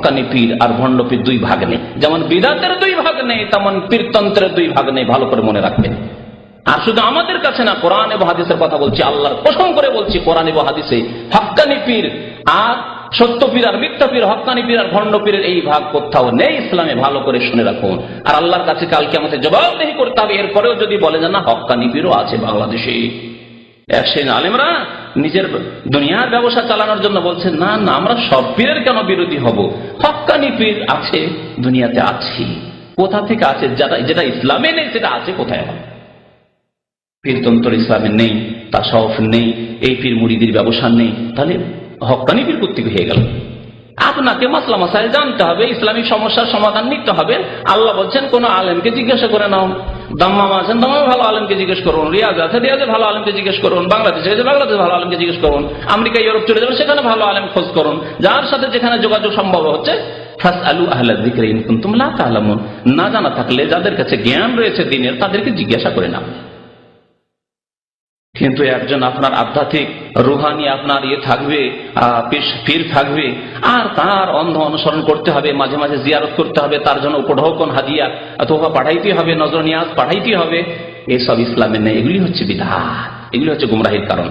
হক্কানি পীর আর ভণ্ড পীর দুই ভাগ নেই। যেমন বিদাতের দুই ভাগ নেই, তেমন পীরতন্ত্রের দুই ভাগ নেই। ভালো করে মনে রাখবেন। আর শুধু আমাদের কাছে না, কোরআন এবং হাদিসের কথা বলছি, আল্লাহর প্রসঙ্গ করে বলছি, কোরআন এবং হাদিসে হক্কানি পীর আর সত্য পীর আর মিথ্যা পীর হক্কানি পীর আর ভণ্ড পীরের এই ভাগ কোথাও নেই। ইসলামে ভালো করে শুনে রাখুন। আর আল্লাহর কাছে কালকে আমাদের জবাবদেহি করতে হবে। এরপরেও যদি বলে যে না হক্কানি পীরও আছে বাংলাদেশে। এক আলেমরা নিজের দুনিয়ার ব্যবসা চালানোর জন্য বলছে না না, আমরা সব পীরের কেন বিরোধী হব? হক্কানি পীর আছে, দুনিয়াতে আছে। কোথা থেকে আছে? যারা যেটা ইসলামে নেই, সেটা আছে কোথায় পীরতন্ত্র ইসলামে নেই, তাসাউফ নেই, এই পীর মুড়িদির ব্যবসা নেই। তাহলে হকানি পীর কর্তৃক হয়ে গেল? আপনাকে মাসলা জানতে হবে, ইসলামিক সমস্যার সমাধান নিতে হবে। আল্লাহ বলছেন, কোন আলেমকে জিজ্ঞাসা করে নাও। দাম্মাম আছেন দাম্মামে ভালো আলমকে জিজ্ঞেস করুন, রিয়াজ আছে, রিয়াজে ভালো আলমকে জিজ্ঞেস করুন, বাংলাদেশে আছে, বাংলাদেশে ভালো আলমকে জিজ্ঞেস করুন আমেরিকা ইউরোপ চলে যাবেন, সেখানে ভালো আলম খোঁজ করুন, যার সাথে যেখানে যোগাযোগ সম্ভব হচ্ছে ফাস আলু আহলা দিকরে ইন কুনতুম লা তাআলামুন। না জানা থাকলে যাদের কাছে জ্ঞান রয়েছে দিনের, তাদেরকে জিজ্ঞাসা করে নাও। কিন্তু একজন আপনার আধ্যাত্মিক রুহানি আপনার ইয়ে থাকবে পীর থাকবে, আর তার অন্ধ অনুসরণ করতে হবে, মাঝে মাঝে জিয়ারত করতে হবে, তার জন্য উপঢৌকন হাদিয়া অথবা পাঠাইতে হবে, নজর নিয়াজ পাঠাইতে হবে। এসব ইসলামের নেই এগুলি হচ্ছে বিধান এগুলি হচ্ছে গুমরাহির কারণ।